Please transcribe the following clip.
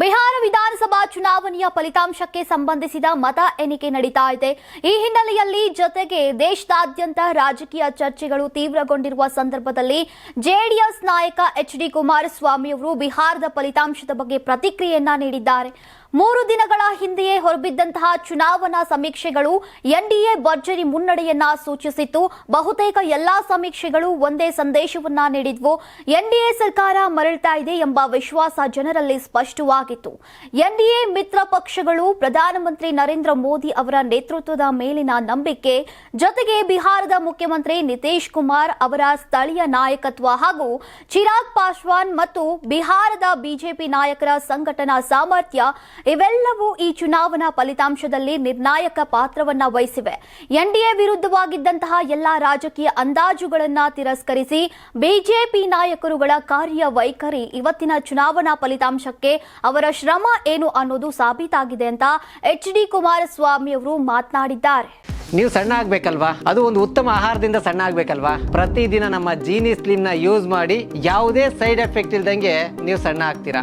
ಬಿಹಾರ ವಿಧಾನಸಭಾ ಚುನಾವಣೆಯ ಫಲಿತಾಂಶಕ್ಕೆ ಸಂಬಂಧಿಸಿದ ಮತ ಎಣಿಕೆ ನಡೀತಾ ಇದೆ. ಈ ಹಿನ್ನೆಲೆಯಲ್ಲಿ ಜೊತೆಗೆ ದೇಶದಾದ್ಯಂತ ರಾಜಕೀಯ ಚರ್ಚೆಗಳು ತೀವ್ರಗೊಂಡಿರುವ ಸಂದರ್ಭದಲ್ಲಿ ಜೆಡಿಎಸ್ ನಾಯಕ ಎಚ್ ಡಿ ಕುಮಾರಸ್ವಾಮಿ ಅವರು ಬಿಹಾರದ ಫಲಿತಾಂಶದ ಬಗ್ಗೆ ಪ್ರತಿಕ್ರಿಯೆಯನ್ನ ನೀಡಿದ್ದಾರೆ. ಮೂರು ದಿನಗಳ ಹಿಂದೆಯೇ ಹೊರಬಿದ್ದಂತಹ ಚುನಾವಣಾ ಸಮೀಕ್ಷೆಗಳು ಎನ್ಡಿಎ ಭರ್ಜರಿ ಮುನ್ನಡೆಯನ್ನ ಸೂಚಿಸಿತ್ತು. ಬಹುತೇಕ ಎಲ್ಲಾ ಸಮೀಕ್ಷೆಗಳು ಒಂದೇ ಸಂದೇಶವನ್ನ ನೀಡಿದ್ವು. ಎನ್ಡಿಎ ಸರ್ಕಾರ ಮರಳ್ತಾ ಇದೆ ಎಂಬ ವಿಶ್ವಾಸ ಜನರಲ್ಲಿ ಸ್ಪಷ್ಟವಾಗಿತ್ತು. ಎನ್ಡಿಎ ಮಿತ್ರ ಪಕ್ಷಗಳು ಪ್ರಧಾನಮಂತ್ರಿ ನರೇಂದ್ರ ಮೋದಿ ಅವರ ನೇತೃತ್ವದ ಮೇಲಿನ ನಂಬಿಕೆ, ಜೊತೆಗೆ ಬಿಹಾರದ ಮುಖ್ಯಮಂತ್ರಿ ನಿತೀಶ್ ಕುಮಾರ್ ಅವರ ಸ್ಥಳೀಯ ನಾಯಕತ್ವ ಹಾಗೂ ಚಿರಾಗ್ ಪಾಸ್ವಾನ್ ಮತ್ತು ಬಿಹಾರದ ಬಿಜೆಪಿ ನಾಯಕರ ಸಂಘಟನಾ ಸಾಮರ್ಥ್ಯ ಇವೆಲ್ಲವೂ ಈ ಚುನಾವಣಾ ಫಲಿತಾಂಶದಲ್ಲಿ ನಿರ್ಣಾಯಕ ಪಾತ್ರವನ್ನ ವಹಿಸಿವೆ. ಎನ್ಡಿಎ ವಿರುದ್ಧವಾಗಿದ್ದಂತಹ ಎಲ್ಲಾ ರಾಜಕೀಯ ಅಂದಾಜುಗಳನ್ನ ತಿರಸ್ಕರಿಸಿ ಬಿಜೆಪಿ ನಾಯಕರುಗಳ ಕಾರ್ಯವೈಖರಿ ಇವತ್ತಿನ ಚುನಾವಣಾ ಫಲಿತಾಂಶಕ್ಕೆ ಅವರ ಶ್ರಮ ಏನು ಅನ್ನೋದು ಸಾಬೀತಾಗಿದೆ ಅಂತ ಎಚ್ ಡಿ ಕುಮಾರಸ್ವಾಮಿ ಅವರು ಮಾತನಾಡಿದ್ದಾರೆ. ನೀವು ಸಣ್ಣ ಆಗ್ಬೇಕಲ್ವಾ? ಅದು ಒಂದು ಉತ್ತಮ ಆಹಾರದಿಂದ ಸಣ್ಣ ಆಗ್ಬೇಕಲ್ವಾ? ಪ್ರತಿದಿನ ನಮ್ಮ ಜೀನಿ ಸ್ಲಿಮ್ನ ಯೂಸ್ ಮಾಡಿ ಯಾವುದೇ ಸೈಡ್ ಎಫೆಕ್ಟ್ ಇಲ್ದಂಗೆ ನೀವು ಸಣ್ಣ ಆಗ್ತೀರಾ?